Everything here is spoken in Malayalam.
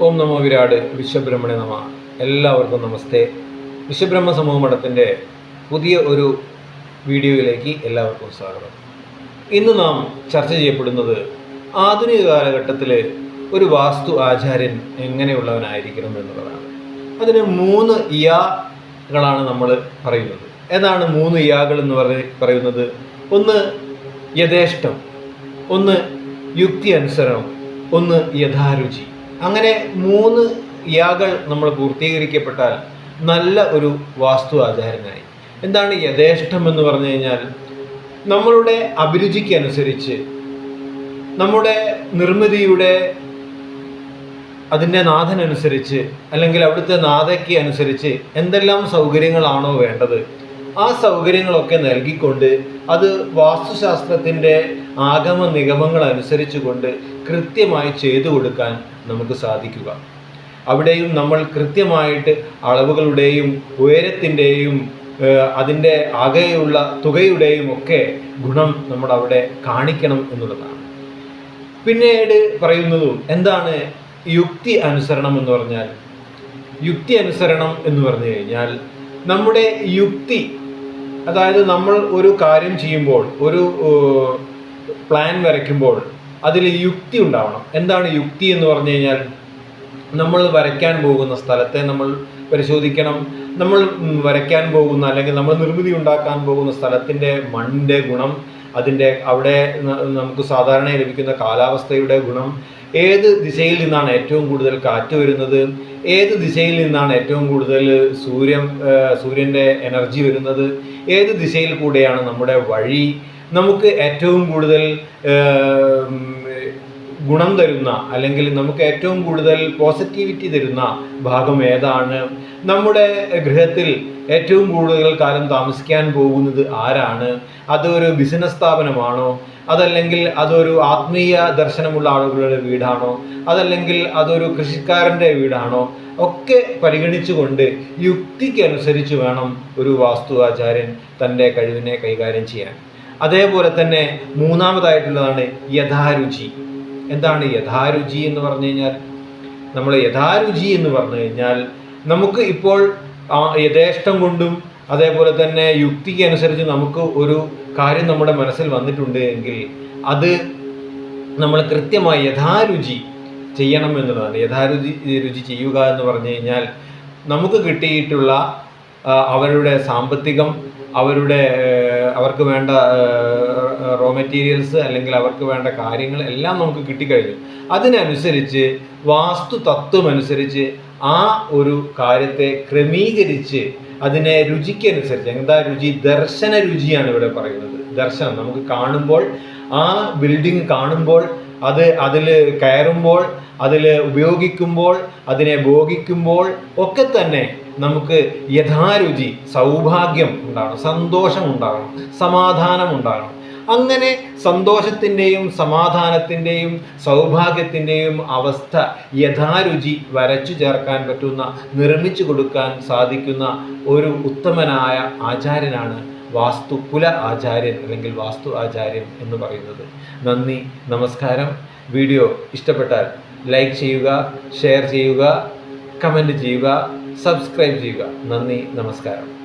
ഓം നമോ വിരാട് വിശ്വബ്രഹ്മണി നമ. എല്ലാവർക്കും നമസ്തേ. വിശ്വബ്രഹ്മ സമൂഹ മഠത്തിന്റെ പുതിയ ഒരു വീഡിയോയിലേക്ക് എല്ലാവർക്കും സ്വാഗതം. ഇന്ന് നാം ചർച്ച ചെയ്യപ്പെടുന്നത് ആധുനിക കാലഘട്ടത്തിൽ ഒരു വാസ്തു ആചാര്യൻ എങ്ങനെയുള്ളവനായിരിക്കണം എന്നുള്ളതാണ്. അതിന് മൂന്ന് ഇയാകളാണ് നമ്മൾ പറയുന്നത്. ഏതാണ് മൂന്ന് ഇയാകൾ എന്ന് പറയുന്നത്? ഒന്ന് യഥേഷ്ടം ഒന്ന് യുക്തി അനുസരണം ഒന്ന് യഥാരുചി. അങ്ങനെ മൂന്ന് യാകൾ നമ്മൾ പൂർത്തീകരിക്കപ്പെട്ടാൽ നല്ല ഒരു വാസ്തു ആചാരനായി. എന്താണ് യഥേഷ്ടം എന്ന് പറഞ്ഞു കഴിഞ്ഞാൽ നമ്മളുടെ അഭിരുചിക്കനുസരിച്ച് നമ്മുടെ നിർമ്മിതിയുടെ അതിന്റെ നാഥനനുസരിച്ച് അല്ലെങ്കിൽ അവിടുത്തെ നാഥയ്ക്ക് അനുസരിച്ച് എന്തെല്ലാം സൗകര്യങ്ങളാണോ വേണ്ടത് ആ സൗകര്യങ്ങളൊക്കെ നൽകിക്കൊണ്ട് അത് വാസ്തുശാസ്ത്രത്തിന്റെ ആഗമ നിഗമങ്ങൾ അനുസരിച്ചുകൊണ്ട് കൃത്യമായി ചെയ്തു കൊടുക്കാൻ നമുക്ക് സാധിക്കുക. അവിടെയും നമ്മൾ കൃത്യമായിട്ട് അളവുകളുടെയും ഉയരത്തിന്റെയും അതിന്റെ ആകെയുള്ള തുകയുടെയും ഒക്കെ ഗുണം നമ്മൾ അവിടെ കാണിക്കണം എന്നുള്ളതാണ്. പിന്നീട് പറയുന്നതും എന്താണ് യുക്തി അനുസരണം എന്ന് പറഞ്ഞാൽ? യുക്തി അനുസരണം എന്ന് പറഞ്ഞു കഴിഞ്ഞാൽ നമ്മുടെ യുക്തി അതായത് നമ്മൾ ഒരു കാര്യം ചെയ്യുമ്പോൾ ഒരു പ്ലാൻ വരയ്ക്കുമ്പോൾ അതിൽ യുക്തി ഉണ്ടാവണം. എന്താണ് യുക്തി എന്ന് പറഞ്ഞു കഴിഞ്ഞാൽ നമ്മൾ വരയ്ക്കാൻ പോകുന്ന സ്ഥലത്തെ നമ്മൾ പരിശോധിക്കണം. നമ്മൾ വരയ്ക്കാൻ പോകുന്ന അല്ലെങ്കിൽ നമ്മൾ നിർമ്മിതി ഉണ്ടാക്കാൻ പോകുന്ന സ്ഥലത്തിന്റെ മണ്ണിന്റെ ഗുണം അതിന്റെ അവിടെ നമുക്ക് സാധാരണ ലഭിക്കുന്ന കാലാവസ്ഥയുടെ ഗുണം ഏത് ദിശയിൽ നിന്നാണ് ഏറ്റവും കൂടുതൽ കാറ്റ് വരുന്നത് ഏത് ദിശയിൽ നിന്നാണ് ഏറ്റവും കൂടുതൽ സൂര്യൻ സൂര്യന്റെ എനർജി വരുന്നത് ഏത് ദിശയിൽ കൂടെയാണ് നമ്മുടെ വഴി നമുക്ക് ഏറ്റവും കൂടുതൽ ഗുണം തരുന്ന അല്ലെങ്കിൽ നമുക്ക് ഏറ്റവും കൂടുതൽ പോസിറ്റിവിറ്റി തരുന്ന ഭാഗം ഏതാണ്? നമ്മുടെ ഗൃഹത്തിൽ ഏറ്റവും കൂടുതൽ കാലം താമസിക്കാൻ പോകുന്നത് ആരാണ്? അതൊരു ബിസിനസ് സ്ഥാപനമാണോ? അതല്ലെങ്കിൽ അതൊരു ആത്മീയ ദർശനമുള്ള ആളുകളുടെ വീടാണോ? അതല്ലെങ്കിൽ അതൊരു കൃഷിക്കാരന്റെ വീടാണോ? ഒക്കെ പരിഗണിച്ചുകൊണ്ട് യുക്തിക്കനുസരിച്ച് വേണം ഒരു വാസ്തു ആചാര്യൻ തന്റെ കഴിവിനെ കൈകാര്യം ചെയ്യാൻ. അതേപോലെ തന്നെ മൂന്നാമതായിട്ടുള്ളതാണ് യഥാരുചി. എന്താണ് യഥാരുചി എന്ന് പറഞ്ഞു കഴിഞ്ഞാൽ? നമ്മൾ യഥാരുചി എന്ന് പറഞ്ഞു കഴിഞ്ഞാൽ നമുക്ക് ഇപ്പോൾ യഥേഷ്ടം കൊണ്ടും അതേപോലെ തന്നെ യുക്തിക്ക് അനുസരിച്ച് നമുക്ക് ഒരു കാര്യം നമ്മുടെ മനസ്സിൽ വന്നിട്ടുണ്ട് എങ്കിൽ അത് നമ്മൾ കൃത്യമായി യഥാരുചി ചെയ്യണം എന്നുള്ളതാണ്. യഥാരുചി രുചി ചെയ്യുക എന്ന് പറഞ്ഞു കഴിഞ്ഞാൽ നമുക്ക് കിട്ടിയിട്ടുള്ള അവരുടെ സാമ്പത്തികം അവരുടെ അവർക്ക് വേണ്ട റോ മെറ്റീരിയൽസ് അല്ലെങ്കിൽ അവർക്ക് വേണ്ട കാര്യങ്ങൾ എല്ലാം നമുക്ക് കിട്ടിക്കഴിഞ്ഞു. അതിനനുസരിച്ച് വാസ്തു തത്വം അനുസരിച്ച് ആ ഒരു കാര്യത്തെ ക്രമീകരിച്ച് അതിനെ രുചിക്കനുസരിച്ച് എന്താ രുചി? ദർശന രുചിയാണ് ഇവിടെ പറയുന്നത്. ദർശനം. നമുക്ക് കാണുമ്പോൾ ആ ബിൽഡിംഗ് കാണുമ്പോൾ അത് അതിൽ കയറുമ്പോൾ അതിൽ ഉപയോഗിക്കുമ്പോൾ അതിനെ ഭോഗിക്കുമ്പോൾ ഒക്കെ തന്നെ നമുക്ക് യഥാരുചി സൗഭാഗ്യം ഉണ്ടാകണം സന്തോഷം ഉണ്ടാകണം സമാധാനം ഉണ്ടാകണം. അങ്ങനെ സന്തോഷത്തിന്റെയും സമാധാനത്തിന്റെയും സൗഭാഗ്യത്തിന്റെയും അവസ്ഥ യഥാരുചി വരച്ചു ചേർക്കാൻ പറ്റുന്ന നിർമ്മിച്ചു കൊടുക്കാൻ സാധിക്കുന്ന ഒരു ഉത്തമനായ ആചാര്യനാണ് വാസ്തുകുല ആചാര്യൻ അല്ലെങ്കിൽ വാസ്തു ആചാര്യൻ എന്ന് പറയുന്നത്. നന്ദി നമസ്കാരം. വീഡിയോ ഇഷ്ടപ്പെട്ടാൽ ലൈക്ക് ചെയ്യുക ഷെയർ ചെയ്യുക കമന്റ് ചെയ്യുക. സബ്സ്ക്രൈബ് ചെയ്യുക. നന്ദി നമസ്കാരം.